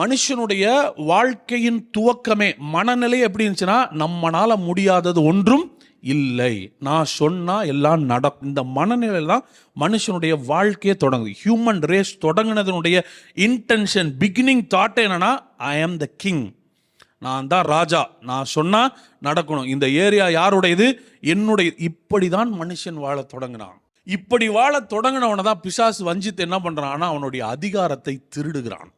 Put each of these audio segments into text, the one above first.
மனுஷனுடைய வாழ்க்கையின் துவக்கமே மனநிலை எப்படி இருந்துச்சுன்னா நம்மனால முடியாதது ஒன்றும் இல்லை. நான் சொன்னா எல்லாம் நடக்கும் இந்த மனநிலையில் தான் மனுஷனுடைய வாழ்க்கையே தொடங்குது. ஹியூமன் ரேஸ் தொடங்கினதனுடைய இன்டென்ஷன் பிகினிங் தாட் என்னன்னா ஐ ஆம் த கிங் நான் தான் ராஜா. நான் சொன்னா நடக்கணும். இந்த ஏரியா யாருடையது? என்னுடைய இப்படி தான் மனுஷன் வாழ தொடங்கினான் இப்படி வாழ தொடங்கினவனை தான் பிசாசு வஞ்சித்து என்ன பண்ணுறான்னா அவனுடைய அதிகாரத்தை திருடுகிறான்.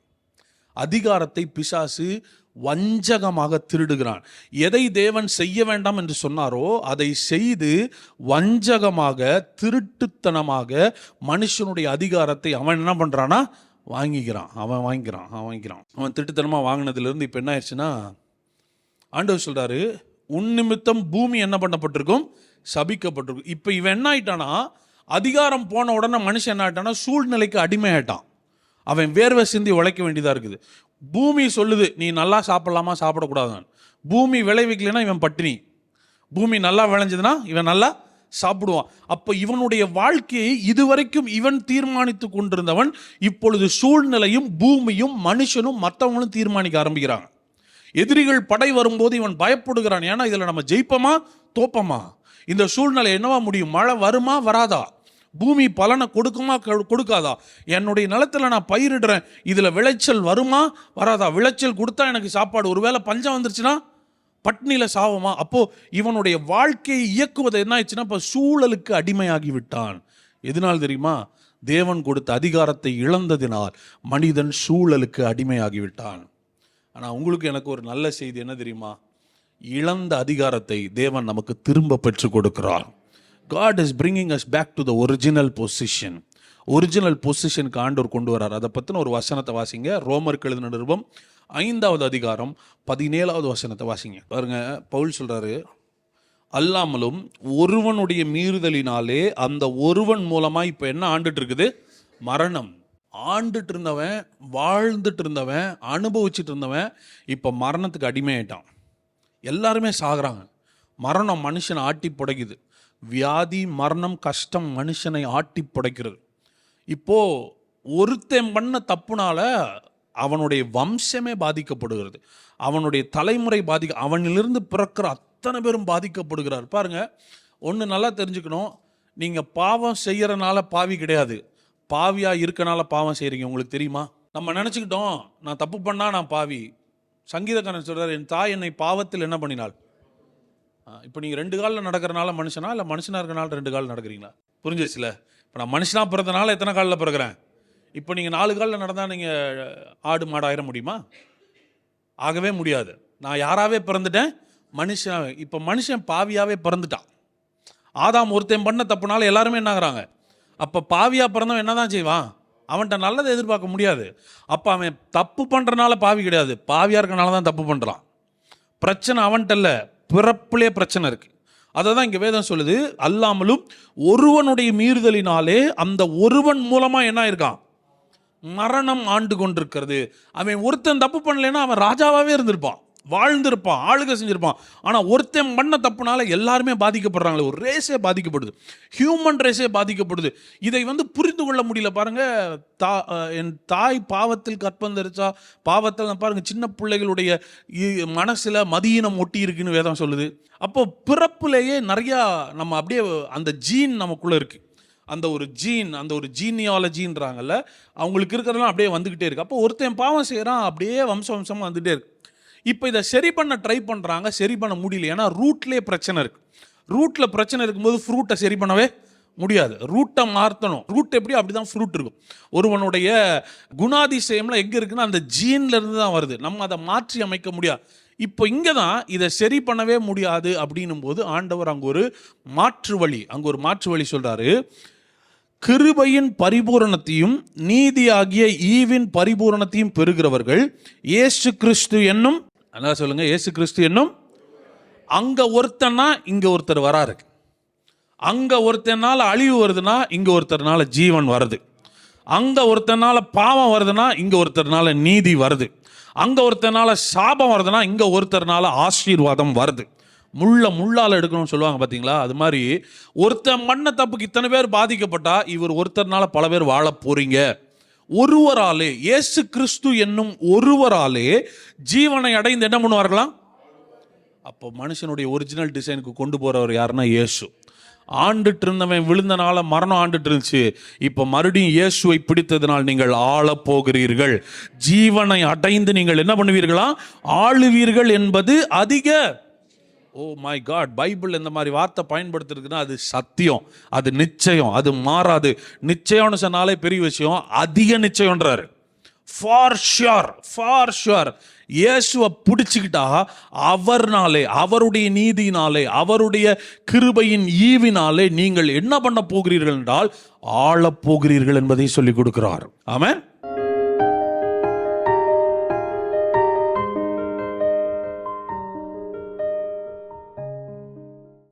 அதிகாரத்தை பிசாசு வஞ்சகமாக திருடுகிறான். எதை தேவன் செய்ய வேண்டாம் என்று சொன்னாரோ அதை செய்து வஞ்சகமாக திருட்டுத்தனமாக மனுஷனுடைய அதிகாரத்தை அவன் என்ன பண்ணுறான்னா வாங்கிக்கிறான். அவன் வாங்கிக்கிறான் அவன் வாங்கிக்கிறான். அவன் திருட்டுத்தனமாக வாங்கினதுலேருந்து இப்போ என்ன ஆயிடுச்சுன்னா ஆண்டவர் சொல்கிறாரு உன் நிமித்தம் பூமி என்ன பண்ணப்பட்டிருக்கும்? சபிக்கப்பட்டிருக்கும். இப்போ இவன் என்ன ஆயிட்டானா அதிகாரம் போன உடனே மனுஷன் என்ன ஆயிட்டானா சூழ்நிலைக்கு அடிமையாயிட்டான். அவன் வேர்வை சிந்தி உழைக்க வேண்டியதாக இருக்குது. பூமி சொல்லுது நீ நல்லா சாப்பிட்லாமா? சாப்பிடக்கூடாதான் பூமி விளைவிக்கலைன்னா இவன் பட்டினி. பூமி நல்லா விளைஞ்சதுன்னா இவன் நல்லா சாப்பிடுவான். அப்போ இவனுடைய வாழ்க்கையை இதுவரைக்கும் இவன் தீர்மானித்து கொண்டிருந்தவன் இப்பொழுது சூழ்நிலையும் பூமியும் மனுஷனும் மற்றவங்களும் தீர்மானிக்க ஆரம்பிக்கிறாங்க. எதிரிகள் படை வரும்போது இவன் பயப்படுகிறான். ஏன்னா இதில் நம்ம ஜெயிப்போமா? தோப்போமா? இந்த சூழ்நிலை என்னவா முடியும்? மழை வருமா? வராதா? பூமி பலனை கொடுக்குமா கொடுக்காதா? என்னுடைய நிலத்தில் நான் பயிரிடுறேன். இதில் விளைச்சல் வருமா? வராதா? விளைச்சல் கொடுத்தா எனக்கு சாப்பாடு. ஒருவேளை பஞ்சம் வந்துருச்சுன்னா பட்னியில் சாவமா? அப்போது இவனுடைய வாழ்க்கையை இயக்குவது என்ன ஆயிடுச்சுன்னா இப்போ சூழலுக்கு அடிமையாகி விட்டான். எதனால் தெரியுமா? தேவன் கொடுத்த அதிகாரத்தை இழந்ததினால் மனிதன் சூழலுக்கு அடிமையாகி விட்டான். ஆனால் உங்களுக்கு எனக்கு ஒரு நல்ல செய்தி என்ன தெரியுமா? இழந்த அதிகாரத்தை தேவன் நமக்கு திரும்ப பெற்றுக் கொடுக்கிறார். God is bringing us back to the original position original பொசிஷனுக்கு ஆண்டவர் கொண்டு வரார். அதை பற்றின ஒரு வசனத்தை வாசிங்க. ரோமருக்கு எழுதின நிருபம் ஐந்தாவது அதிகாரம் பதினேழாவது வசனத்தை வாசிங்க. பாருங்க பவுல் சொல்கிறாரு அல்லாமலும் ஒருவனுடைய மீறுதலினாலே அந்த ஒருவன் மூலமாக இப்போ என்ன ஆண்டுட்டு இருக்குது மரணம். ஆண்டுட்டு இருந்தவன் வாழ்ந்துட்டு இருந்தவன் அனுபவிச்சுட்டு இருந்தவன் இப்போ மரணத்துக்கு அடிமையாயிட்டான். எல்லாருமே சாகுறாங்க. மரணம் மனுஷனை ஆட்டி புடைக்குது. வியாதி மரணம் கஷ்டம் மனுஷனை ஆட்டி புடைக்கிறது. இப்போ ஒருத்தன் பண்ண தப்புனால அவனுடைய வம்சமே பாதிக்கப்படுகிறது. அவனுடைய தலைமுறை பாதிக்க அவனிலிருந்து பிறக்கிற அத்தனை பேரும் பாதிக்கப்படுகிறார். பாருங்க ஒன்று நல்லா தெரிஞ்சுக்கணும். நீங்கள் பாவம் செய்கிறனால பாவி கிடையாது. பாவியாக இருக்கனால பாவம் செய்கிறீங்க உங்களுக்கு தெரியுமா? நம்ம நினச்சிக்கிட்டோம் நான் தப்பு பண்ணால் நான் பாவி. சங்கீதக்காரன் சொல்கிறார் என் தாய் என்னை பாவத்தில் என்ன பண்ணினாள்? இப்போ நீங்கள் ரெண்டு காலில் நடக்கிறனால மனுஷனா இல்லை மனுஷனாக இருக்கிறனால ரெண்டு காலில் நடக்கிறீங்களா? புரிஞ்சிச்சுல இப்போ நான் மனுஷனாக பிறந்தனால எத்தனை காலில் பிறக்கிறேன்? இப்போ நீங்கள் நாலு காலில் நடந்தால் நீங்கள் ஆடு மாடாயிர முடியுமா? ஆகவே முடியாது. நான் யாராகவே பிறந்துட்டேன்? மனுஷன் இப்போ மனுஷன் பாவியாகவே பிறந்துட்டான். ஆதாம் ஒருத்தன் பண்ண தப்புனால எல்லாருமே என்ன ஆகுறாங்க அப்போ பாவியாக பிறந்தவன் என்ன தான் செய்வான்? அவன்கிட்ட நல்லதை எதிர்பார்க்க முடியாது. அப்போ அவன் தப்பு பண்ணுறனால பாவி கிடையாது. பாவியாக இருக்கனால தான் தப்பு பண்ணுறான் பிரச்சனை அவன்கிட்ட இல்லை. பிறப்பிலே பிரச்சனை இருக்குது அதை தான் இங்கே வேதம் சொல்லுது அல்லாமலும் ஒருவனுடைய மீறுதலினாலே அந்த ஒருவன் மூலமாக என்ன இருக்கான் மரணம் ஆண்டு கொண்டிருக்கிறது. அவன் ஒருத்தன் தப்பு பண்ணலைன்னா அவன் ராஜாவாகவே இருந்திருப்பான். வாழ்ந்திருப்பான் ஆளுக செஞ்சுருப்பான். ஆனால் ஒருத்தன் பண்ண தப்புனால எல்லாருமே பாதிக்கப்படுறாங்களே ஒரு ரேஸே பாதிக்கப்படுது. ஹியூமன் ரேஸே பாதிக்கப்படுது. இதை வந்து புரிந்து கொள்ள முடியல. பாருங்கள் தா என் தாய் பாவத்தில் கற்பந்தரிச்சா பாவத்தில் பாருங்கள் சின்ன பிள்ளைகளுடைய இ- மதியினம் ஒட்டி இருக்குன்னு வேதம் சொல்லுது. அப்போ பிறப்புலேயே நிறையா நம்ம அப்படியே அந்த ஜீன் நமக்குள்ளே இருக்குது அந்த ஒரு ஜீன் அந்த ஒரு ஜீனியாலஜின்றாங்கல்ல அவங்களுக்கு இருக்கிறதெல்லாம் அப்படியே வந்துக்கிட்டே இருக்குது அப்போ ஒருத்தன் பாவம் செய்கிறான் அப்படியே வம்ச வம்சமாக வந்துகிட்டே இருக்கு. இப்போ இதை சரி பண்ண ட்ரை பண்ணுறாங்க சரி பண்ண முடியல. ஏன்னா ரூட்லேயே பிரச்சனை இருக்குது ரூட்டில் பிரச்சனை இருக்கும்போது ஃப்ரூட்டை சரி பண்ணவே முடியாது. ரூட்டை மாற்றணும் ரூட் எப்படி? அப்படி தான் ஃப்ரூட் இருக்கும். ஒருவனுடைய குணாதிசயம்லாம் எங்கே இருக்குன்னா அந்த ஜீன்ல இருந்து தான் வருது. நம்ம அதை மாற்றி அமைக்க முடியாது. இப்போ இங்கே தான் இதை சரி பண்ணவே முடியாது அப்படின்னும் போது ஆண்டவர் அங்கே ஒரு மாற்று வழி அங்கே ஒரு மாற்று வழி சொல்கிறாரு கிருபையின் பரிபூரணத்தையும் நீதியாகிய ஈவின் பரிபூரணத்தையும் பெறுகிறவர்கள் இயேசு கிறிஸ்து என்னும் என்ன சொல்லுங்க. இயேசு கிறிஸ்து என்னும் அங்க ஒருத்தன்னா இங்க ஒருத்தர் வராரு. அங்க ஒருத்தனால அழிவு வருதுன்னா இங்க ஒருத்தர்னால ஜீவன் வருது. அங்க ஒருத்தனால பாவம் வருதுன்னா இங்க ஒருத்தர்னால நீதி வருது. அங்க ஒருத்தனால சாபம் வருதுன்னா இங்க ஒருத்தர்னால ஆசீர்வாதம் வருது. முள்ள முள்ளால் எடுக்கணும்னு சொல்லுவாங்க பார்த்தீங்களா அது மாதிரி ஒருத்தன் மண்ண தப்புக்கு இத்தனை பேர் பாதிக்கப்பட்டா இவர் ஒருத்தர்னால பல பேர் வாழ போறீங்க. ஒருவராலே இயேசு கிறிஸ்து என்னும் ஒருவராலே ஜீவனை அடைந்து என்ன பண்ணுவார்களாம் அப்போ மனுஷனுடைய ஒரிஜினல் டிசைனுக்கு கொண்டு போகிறவர் யாருன்னா இயேசு. ஆண்டுட்டு இருந்தவன் விழுந்தனால மரணம் ஆண்டுட்டு இருந்துச்சு. இப்போ மறுபடியும் இயேசுவை பிடித்ததினால் நீங்கள் ஆளப் போகிறீர்கள். ஜீவனை அடைந்து நீங்கள் என்ன பண்ணுவீர்களா? ஆளுவீர்கள் என்பது அதிக ஓ மை காட் பைபிள் இந்த மாதிரி வார்த்தை பயன்படுத்துறதுக்குன்னா அது சத்தியம் அது நிச்சயம் அது மாறாது. நிச்சயம்னு சொன்னாலே பெரிய விஷயம் அதிக நிச்சயம்ன்றாரு. ஃபார் ஷுர் ஃபார் ஷுர் இயேசுவை பிடிச்சிக்கிட்டா அவர்னாலே அவருடைய நீதினாலே அவருடைய கிருபையின் ஈவினாலே நீங்கள் என்ன பண்ண போகிறீர்கள் என்றால் ஆளப் போகிறீர்கள் என்பதை சொல்லிக் கொடுக்கிறார். ஆமாம்